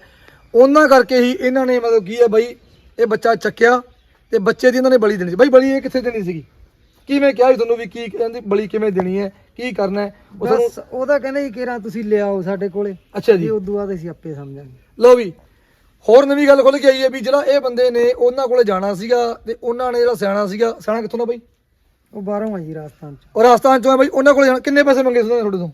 ਉਹਨਾਂ ਕਰਕੇ ਹੀ ਇਹਨਾਂ ਨੇ ਮਤਲਬ ਕੀ ਹੈ ਬਾਈ ਇਹ ਬੱਚਾ ਚੱਕਿਆ ਤੇ ਬੱਚੇ ਦੀ ਇਹਨਾਂ ਨੇ ਬਲੀ ਦੇਣੀ ਸੀ। ਬਾਈ ਬਲੀ ਇਹ ਕਿੱਥੇ ਦੇਣੀ ਸੀਗੀ? ਕਿਵੇਂ ਕਿਹਾ ਸੀ ਤੁਹਾਨੂੰ ਵੀ ਕੀ ਕਹਿੰਦੇ ਬਲੀ ਕਿਵੇਂ ਦੇਣੀ ਹੈ ਕੀ ਕਰਨਾ ਹੈ? ਉਹ ਤੁਹਾਨੂੰ ਬਸ ਉਹਦਾ ਕਹਿੰਦੇ ਜੀ ਕਿਰਾਂ ਤੁਸੀਂ ਲਿਆਓ ਸਾਡੇ ਕੋਲੇ। ਅੱਛਾ ਜੀ। ਜੀ ਉਦੋਂ ਬਾਅਦ ਅਸੀਂ ਆਪੇ ਸਮਝਾਂਗੇ। ਲਓ ਵੀ ਹੋਰ ਨਵੀਂ ਗੱਲ ਖੁੱਲ ਕੇ ਆਈ ਹੈ ਵੀ ਜਿਹੜਾ ਇਹ ਬੰਦੇ ਨੇ ਉਹਨਾਂ ਕੋਲੇ ਜਾਣਾ ਸੀਗਾ ਤੇ ਉਹਨਾਂ ਨੇ ਜਿਹੜਾ ਸਿਆਣਾ ਸੀਗਾ ਸਿਆਣਾ ਕਿੱਥੋਂ ਦਾ ਬਾਈ? ਉਹ ਬਾਹਰੋਂ ਆ ਜੀ ਰਾਜਸਥਾਨ ਚ। ਉਹ ਰਾਜਸਥਾਨ ਚੋਂ ਹੈ ਬਾਈ ਉਹਨਾਂ ਕੋਲੇ ਜਾਣਾ। ਕਿੰਨੇ ਪੈਸੇ ਮੰਗੇ ਸੀ ਉਹਨਾਂ ਨੇ ਤੁਹਾਡੇ ਤੋਂ?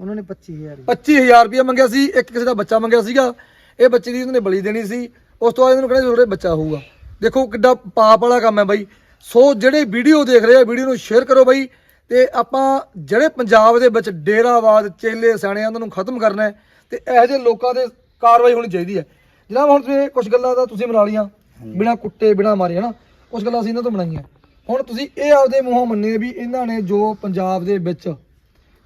ਉਹਨਾਂ ਨੇ 25000 ਜੀ 25000 ਰੁਪਏ ਮੰਗਿਆ ਸੀ ਇੱਕ ਕਿਸੇ ਦਾ ਬੱਚਾ ਮੰਗਿਆ ਸੀਗਾ। ਇਹ ਬੱਚੇ ਦੀ ਉਹਨੇ ਬਲੀ ਦੇਣੀ ਸੀ। ਉਸ ਤੋਂ ਬਾਅਦ ਇਹਨੂੰ ਕਹਿੰਦੇ ਤੁਹਾਡੇ ਬੱਚਾ ਹੋਊਗਾ। ਦੇਖੋ ਕਿੱਡਾ ਪਾਪ ਵਾਲਾ ਕੰਮ ਹੈ ਬਾਈ। ਸੋ ਜਿਹੜੇ ਵੀਡੀਓ ਦੇਖ ਰਹੇ ਆ ਵੀਡੀਓ ਨੂੰ ਸ਼ੇਅਰ ਕਰੋ ਬਾਈ। ਤੇ ਆਪਾਂ ਜਿਹੜੇ ਪੰਜਾਬ ਦੇ ਵਿੱਚ ਡੇਰਾਵਾਦ ਚੇਲੇ ਸਿਆਣੇ ਆ ਉਹਨਾਂ ਨੂੰ ਖਤਮ ਕਰਨਾ ਹੈ ਤੇ ਇਹੋ ਜਿਹੇ ਲੋਕਾਂ ਦੇ ਕਾਰਵਾਈ ਹੋਣੀ ਚਾਹੀਦੀ ਹੈ। ਜਨਾਬ ਹੁਣ ਤੁਸੀਂ ਕੁਝ ਗੱਲਾਂ ਤਾਂ ਤੁਸੀਂ ਬਣਾ ਲੀਆਂ ਬਿਨਾ ਕੁੱਟੇ ਬਿਨਾ ਮਾਰੇ ਹਨਾ? ਕੁਝ ਗੱਲਾਂ ਅਸੀਂ ਇਹਨਾਂ ਤੋਂ ਬਣਾਈਆਂ। ਹੁਣ ਤੁਸੀਂ ਇਹ ਆਪਦੇ ਮੂੰਹੋਂ ਮੰਨੇ ਵੀ ਇਹਨਾਂ ਨੇ ਜੋ ਪੰਜਾਬ ਦੇ ਵਿੱਚ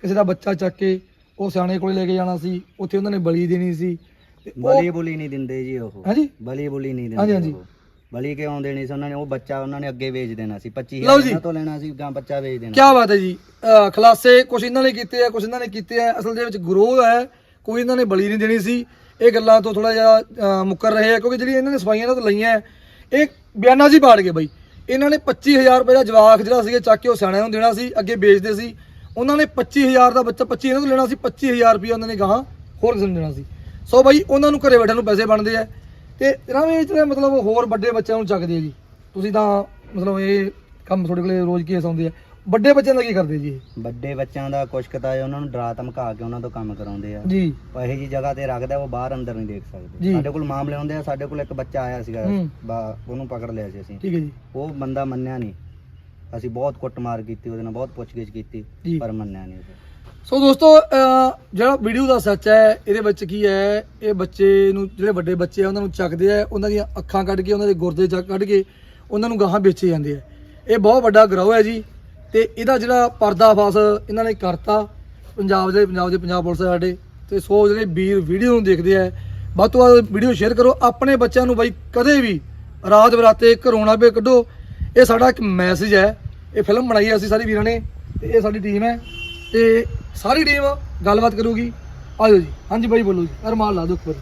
ਕਿਸੇ ਦਾ ਬੱਚਾ ਚੱਕ ਕੇ ਉਹ ਸਿਆਣੇ ਕੋਲੇ ਲੈ ਕੇ ਜਾਣਾ ਸੀ ਉੱਥੇ ਉਹਨਾਂ ਨੇ ਬਲੀ ਦੇਣੀ ਸੀ। ਤੇ ਉਹ ਬਲੀ ਬੁਲੀ ਨਹੀਂ ਦਿੰਦੇ ਜੀ ਉਹ। ਹਾਂਜੀ? ਬਲੀ ਬੁਲੀ ਨਹੀਂ ਹਾਂਜੀ, ਦਿੰਦੇ ਹਾਂਜੀ। ਉਹ। ਬਲੀ ਕਿਉਂ ਦੇਣੀ ਸੀ ਉਹਨਾਂ ਨੇ? ਉਹ ਬੱਚਾ ਉਹਨਾਂ ਨੇ ਅੱਗੇ ਵੇਚ ਦੇਣਾ ਸੀ। 25000 ਲਓ ਜੀ। ਇਹਨਾਂ ਤੋਂ ਲੈਣਾ ਸੀ ਗਾਂ ਬੱਚਾ ਵੇਚ ਦੇਣਾ ਕੀ ਬਾਤ ਹੈ ਜੀ। ਅਹ ਖਲਾਸੇ ਕੁਝ ਇਹਨਾਂ ਨੇ ਕੀਤੇ ਆ ਕੁਝ ਇਹਨਾਂ ਨੇ ਕੀਤੇ ਆ। ਅਸਲ ਦੇ ਵਿੱਚ ਗਰੋਹ ਹੈ ਕੋਈ ਇਹਨਾਂ ਨੇ ਬਲੀ ਨਹੀਂ ਦੇਣੀ ਸੀ। ਇਹ ਗੱਲਾਂ ਤੋਂ ਥੋੜਾ ਜਿਹਾ ਅਹ, ਮੁੱਕਰ ਰਹੇ ਆ ਕਿਉਂਕਿ ਜਿਹੜੀ ਇਹਨਾਂ ਨੇ ਸਫਾਈਆਂ ਇਹਨਾਂ ਤੋਂ ਲਈਆਂ ਹੈ, ਇਹ ਬਿਆਨਾ ਜੀ ਪਾੜ ਗਏ ਬਈ। ਇਹਨਾਂ ਨੇ 25000 ਰੁਪਏ ਦਾ ਜਵਾਕ ਜਿਹੜਾ ਸੀਗਾ ਚੱਕ ਕੇ ਉਹ ਸਿਆਣਿਆਂ ਨੂੰ ਦੇਣਾ ਸੀ, ਅੱਗੇ ਵੇਚਦੇ ਸੀ। ਉਹਨਾਂ ਨੇ 25000 ਦਾ ਬੱਚਾ 25 ਇਹਨਾਂ ਤੋਂ ਲੈਣਾ ਸੀ 25000 ਰੁਪਏ ਉਹਨਾਂ ਨੇ ਗਾਹਾਂ ਹੋਰ ਕਿਸੇ ਨੂੰ ਦੇਣਾ ਸੀ। ਸੋ ਬਈ, ਉਹਨਾਂ ਨੂੰ ਘਰੇ ਬੈਠਣ ਨੂੰ ਪੈਸੇ ਬਣਦੇ ਆ। ਤੇ ਇਹਨਾਂ ਵਿੱਚ ਤਾਂ ਮਤਲਬ ਹੋਰ ਵੱਡੇ ਬੱਚਿਆਂ ਨੂੰ ਚੱਕਦੇ ਆ ਜੀ। ਤੁਸੀਂ ਤਾਂ ਮਤਲਬ ਇਹ ਕੰਮ ਤੁਹਾਡੇ ਕੋਲੇ ਰੋਜ਼ ਕੇਸ ਆਉਂਦੇ ਆ। ਵੱਡੇ ਬੱਚਿਆਂ ਦਾ ਕੀ ਕਰਦੇ ਜੀ ਇਹ? ਵੱਡੇ ਬੱਚਿਆਂ ਦਾ ਕੁਛ ਕਤਾ ਹੈ ਉਹਨਾਂ ਨੂੰ ਡਰਾ ਧਮਕਾ ਕੇ ਉਹਨਾਂ ਤੋਂ ਕੰਮ ਕਰਾਉਂਦੇ ਆ। ਜੀ। ਉਹ ਇਹੋ ਜੀ ਜਗ੍ਹਾ ਤੇ ਰੱਖਦਾ ਉਹ ਬਾਹਰ ਅੰਦਰ ਨਹੀਂ ਦੇਖ ਸਕਦੇ। ਸਾਡੇ ਕੋਲ ਮਾਮਲੇ ਹੁੰਦੇ ਆ ਸਾਡੇ ਕੋਲ ਇੱਕ ਬੱਚਾ ਆਇਆ ਸੀਗਾ ਹੂੰ। ਬਾ- ਉਹਨੂੰ ਪਕੜ ਲਿਆ ਸੀ ਅਸੀਂ। ਠੀਕ ਹੈ ਜੀ। ਉਹ ਬੰਦਾ ਮੰਨਿਆ ਨਹੀਂ। ਅਸੀਂ ਬਹੁਤ ਕੁੱਟਮਾਰ ਕੀਤੀ ਉਹਦੇ ਨਾਲ ਬਹੁਤ ਪੁੱਛਗਿੱਛ ਕੀਤੀ ਜੀ। ਪਰ ਮੰਨਿਆ ਨਹੀਂ ਉਹ ਸੋ ਦੋਸਤੋ ਅਹ ਜਿਹੜਾ ਵੀਡੀਓ ਦਾ ਸੱਚ ਹੈ ਇਹਦੇ ਵਿੱਚ ਕੀ ਹੈ ਇਹ ਬੱਚੇ ਨੂੰ ਜਿਹੜੇ ਵੱਡੇ ਬੱਚੇ ਆ ਉਹਨਾਂ ਨੂੰ ਚੱਕਦੇ ਆ ਉਹਨਾਂ ਦੀਆਂ ਅੱਖਾਂ ਕੱਢ ਕੇ ਉਹਨਾਂ ਦੇ ਗੁਰਦੇ ਚੱਕ ਕੱਢ ਕੇ ਉਹਨਾਂ ਨੂੰ ਗਾਹਾਂ ਵੇਚੇ ਜਾਂਦੇ ਆ। ਇਹ ਬਹੁਤ ਵੱਡਾ ਗਰੋਹ ਹੈ ਜੀ। ਤੇ ਇਹਦਾ ਜਿਹੜਾ ਪਰਦਾਫਾਸ਼ ਇਹਨਾਂ ਨੇ ਕਰਤਾ, ਪੰਜਾਬ ਦੇ ਪੰਜਾਬ ਦੇ ਪੰਜਾਬ ਪੁਲਿਸ ਸਾਡੇ ਤੇ ਸੋ ਜਿਹੜੇ ਵੀਰ ਵੀਡੀਓ ਨੂੰ ਦੇਖਦੇ ਆ, ਵੱਧ ਤੋਂ ਵੱਧ ਵੀਡੀਓ ਸ਼ੇਅਰ ਕਰੋ। ਆਪਣੇ ਬੱਚਿਆਂ ਨੂੰ ਬਾਈ ਕਦੇ ਵੀ ਰਾਤ ਬਰਾਤੇ ਘਰੋਂ ਨਾ ਬੇ ਕੱਢੋ। ਇਹ ਸਾਡਾ ਇੱਕ ਮੈਸੇਜ ਹੈ। ਇਹ ਫਿਲਮ ਬਣਾਈ ਹੈ ਅਸੀਂ ਸਾਰੇ ਵੀਰਾਂ ਨੇ। ਤੇ ਇਹ ਸਾਡੀ ਟੀਮ ਹੈ। ਤੇ ਸਾਰੀ ਟੀਮ ਗੱਲਬਾਤ ਕਰੂਗੀ। ਆਜੋ ਜੀ। ਹਾਂਜੀ ਬਾਈ, ਬੋਲੋ ਜੀ। ਅਰਮਾਨ ਲਾ ਦਿਓ ਉੱਪਰ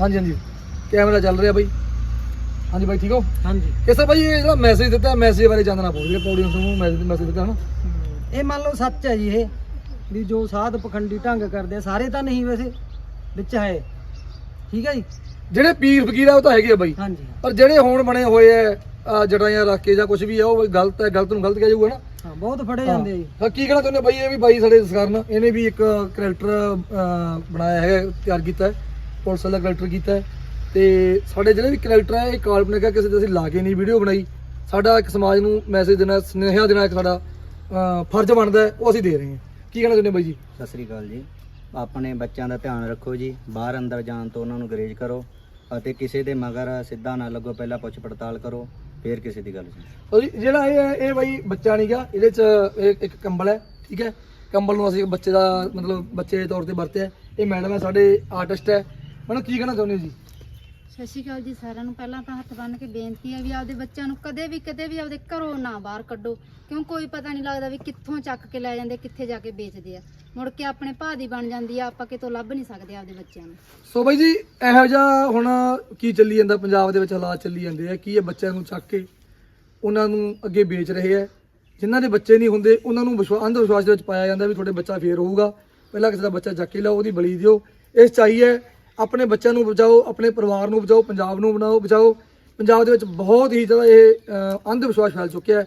ਹਾਂਜੀ ਹਾਂਜੀ। ਕੈਮਰਾ ਚੱਲ ਰਿਹਾ ਬਾਈ। ਹਾਂਜੀ ਬਾਈ ਠੀਕ ਹੋ? ਹਾਂਜੀ। ਇਹ ਸਰ ਬਾਈ ਇਹ ਜਿਹੜਾ ਮੈਸੇਜ ਦਿੱਤਾ ਮੈਸੇਜ ਬਾਰੇ ਜਾਣਨਾ ਪਊ ਜਿਹੜੇ ਪੌੜੀਆਂ ਨੂੰ ਮੈਸੇਜ ਮੈਸੇਜ ਦਿੱਤਾ ਹਨਾ? ਇਹ ਮੰਨ ਲਓ ਸੱਚ ਹੈ ਜੀ ਇਹ ਵੀ ਜੋ ਸਾਧ ਪਖੰਡੀ ਢੰਗ ਕਰਦੇ ਆ ਸਾਰੇ ਤਾਂ ਨਹੀਂ ਵੈਸੇ ਵਿੱਚ ਹੈ। ਠੀਕ ਹੈ ਜੀ? ਜਿਹੜੇ ਪੀਰ ਫਕੀਰ ਆ ਉਹ ਤਾਂ ਹੈਗੇ ਆ ਬਾਈ। ਹਾਂਜੀ। ਪਰ ਜਿਹੜੇ ਹੁਣ ਬਣੇ ਹੋਏ ਆ ਜੜਾਈਆਂ ਰੱਖ ਕੇ ਜਾਂ ਕੁਝ ਵੀ ਆ ਉਹ ਗਲਤ ਹੈ ਗਲਤ ਨੂੰ ਗਲਤ ਕਿਹਾ ਜਾਊਗਾ ਨਾ ਹਾਂ ਬਹੁਤ ਫੜੇ ਜਾਂਦੇ ਆ ਜੀ। ਹਾਂ। ਕੀ ਕਹਿਣਾ ਚਾਹੁੰਦੇ ਬਾਈ? ਇਹ ਵੀ ਬਾਈ ਸਾਡੇ ਸਕਾਰਨ ਇਹਨੇ ਵੀ ਇੱਕ ਕਰੈਕਟਰ ਬਣਾਇਆ ਹੈ ਤਿਆਰ ਕੀਤਾ ਹੈ। ਪੁਲਿਸ ਵਾਲਾ ਕਰੈਕਟਰ ਕੀਤਾ ਹੈ। ਤੇ ਸਾਡੇ ਜਿਹੜੇ ਵੀ ਕਰੈਕਟਰ ਹੈ ਇਹ ਕਾਲਪਨਿਕ ਹੈ ਕਿਸੇ ਦੇ ਅਸੀਂ ਲਾ ਕੇ ਨਹੀਂ ਵੀਡੀਓ ਬਣਾਈ। ਸਾਡਾ ਇੱਕ ਸਮਾਜ ਨੂੰ ਮੈਸੇਜ ਦੇਣਾ ਸੁਨੇਹਾ ਦੇਣਾ ਇੱਕ ਸਾਡਾ ਫਰਜ਼ ਬਣਦਾ ਉਹ ਅਸੀਂ ਦੇ ਰਹੇ ਹਾਂ। ਕੀ ਕਹਿਣਾ ਚਾਹੁੰਦੇ ਬਾਈ ਜੀ? ਸਤਿ ਸ੍ਰੀ ਅਕਾਲ ਜੀ। ਆਪਣੇ ਬੱਚਿਆਂ ਦਾ ਧਿਆਨ ਰੱਖੋ ਜੀ। ਬਾਹਰ ਅੰਦਰ ਜਾਣ ਤੋਂ ਉਹਨਾਂ ਨੂੰ ਗਰੇਜ ਕਰੋ ਅਤੇ ਕਿਸੇ ਦੇ ਮਗਰ ਸਿੱਧਾ ਨਾ ਲੱਗੋ ਪਹਿਲਾਂ ਪੁੱਛ ਪੜਤਾਲ ਕਰੋ ਫਿਰ ਕਿਸੇ ਦੀ ਗੱਲ ਸੁਣੋ। ਜਿਹੜਾ ਇਹ ਇਹ ਬਾਈ ਬੱਚਾ ਨਹੀਂਗਾ ਇਹਦੇ ਚ ਇੱਕ ਕੰਬਲ ਹੈ ਠੀਕ ਹੈ? ਕੰਬਲ ਨੂੰ ਅਸੀਂ ਬੱਚੇ ਦਾ ਮਤਲਬ ਬੱਚੇ ਦੇ ਤੌਰ ਤੇ ਵਰਤਿਆ ਇਹ ਮੈਡਮ ਹੈ ਸਾਡੇ ਆਰਟਿਸਟ ਹੈ। ਮੈਨੂੰ ਕੀ ਕਹਿਣਾ ਚਾਹੁੰਦੇ ਹੋ ਜੀ? ਸਤਿ ਸ਼੍ਰੀ ਅਕਾਲ ਜੀ ਸਾਰਿਆਂ ਨੂੰ। ਪਹਿਲਾਂ ਤਾਂ ਹੱਥ ਬੰਨ੍ਹ ਕੇ ਬੇਨਤੀ ਹੈ ਵੀ ਆਪਦੇ ਬੱਚਿਆਂ ਨੂੰ ਕਦੇ ਵੀ ਕਦੇ ਵੀ ਆਪਦੇ ਘਰੋਂ ਨਾ ਬਾਹਰ ਕੱਢੋ। ਕਿਉਂ? ਕੋਈ ਪਤਾ ਨਹੀਂ ਲੱਗਦਾ ਵੀ ਕਿੱਥੋਂ ਚੱਕ ਕੇ ਲੈ ਜਾਂਦੇ, ਕਿੱਥੇ ਜਾ ਕੇ ਵੇਚਦੇ ਆ। ਮੁੜ ਕੇ ਆਪਣੇ ਭਾਅ ਦੀ ਬਣ ਜਾਂਦੀ ਆ, ਆਪਾਂ ਕਿਤੋਂ ਲੱਭ ਨਹੀਂ ਸਕਦੇ ਆਪਦੇ ਬੱਚਿਆਂ ਨੂੰ। ਸੋ ਬਾਈ ਜੀ, ਇਹੋ ਜਿਹਾ ਹੁਣ ਕੀ ਚੱਲੀ ਜਾਂਦਾ? ਪੰਜਾਬ ਦੇ ਵਿੱਚ ਹਾਲਾਤ ਚੱਲੀ ਜਾਂਦੇ ਆ। ਕੀ ਇਹ ਬੱਚਿਆਂ ਨੂੰ ਚੱਕ ਕੇ ਉਹਨਾਂ ਨੂੰ ਅੱਗੇ ਵੇਚ ਰਹੇ ਆ? ਜਿਨ੍ਹਾਂ ਦੇ ਬੱਚੇ ਨਹੀਂ ਹੁੰਦੇ, ਉਹਨਾਂ ਨੂੰ ਵਿਸ਼ਵਾਸ ਅੰਧ ਵਿਸ਼ਵਾਸ ਦੇ ਵਿੱਚ ਪਾਇਆ ਜਾਂਦਾ ਵੀ ਤੁਹਾਡੇ ਬੱਚਾ ਫੇਰ ਹੋਊਗਾ। ਪਹਿਲਾਂ ਕਿਸੇ ਦਾ ਬੱਚਾ ਚੱਕ ਕੇ ਲਾਓ ਉਹਦੀ ਬਲੀ ਦਿਓ। ਇਸ ਚਾਹੀਏ ਆਪਣੇ ਬੱਚਿਆਂ ਨੂੰ ਬਚਾਓ, ਆਪਣੇ ਪਰਿਵਾਰ ਨੂੰ ਬਚਾਓ, ਪੰਜਾਬ ਨੂੰ ਬਣਾਓ, ਬਚਾਓ। ਪੰਜਾਬ ਦੇ ਵਿੱਚ ਬਹੁਤ ਹੀ ਜ਼ਿਆਦਾ ਇਹ ਅੰਧ ਵਿਸ਼ਵਾਸ ਫੈਲ ਚੁੱਕਿਆ ਹੈ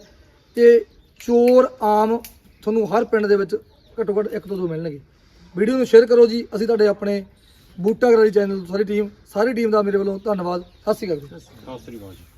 ਤੇ ਚੋਰ ਆਮ ਤੁਹਾਨੂੰ ਹਰ ਪਿੰਡ ਦੇ ਵਿੱਚ ਘੱਟੋ ਘੱਟ ਇੱਕ ਤੋਂ ਦੋ ਮਿਲਣਗੇ। ਵੀਡੀਓ ਨੂੰ ਸ਼ੇਅਰ ਕਰੋ ਜੀ। ਅਸੀਂ ਤੁਹਾਡੇ ਆਪਣੇ ਬੂਟਾ ਗਰਾਰੀ ਚੈਨਲ ਸਾਰੀ ਟੀਮ ਸਾਰੀ ਟੀਮ ਦਾ ਮੇਰੇ ਵੱਲੋਂ ਧੰਨਵਾਦ। ਸਤਿ ਸ਼੍ਰੀ ਅਕਾਲ ਸਤਿ ਸ਼੍ਰੀ ਅਕਾਲ ਜੀ।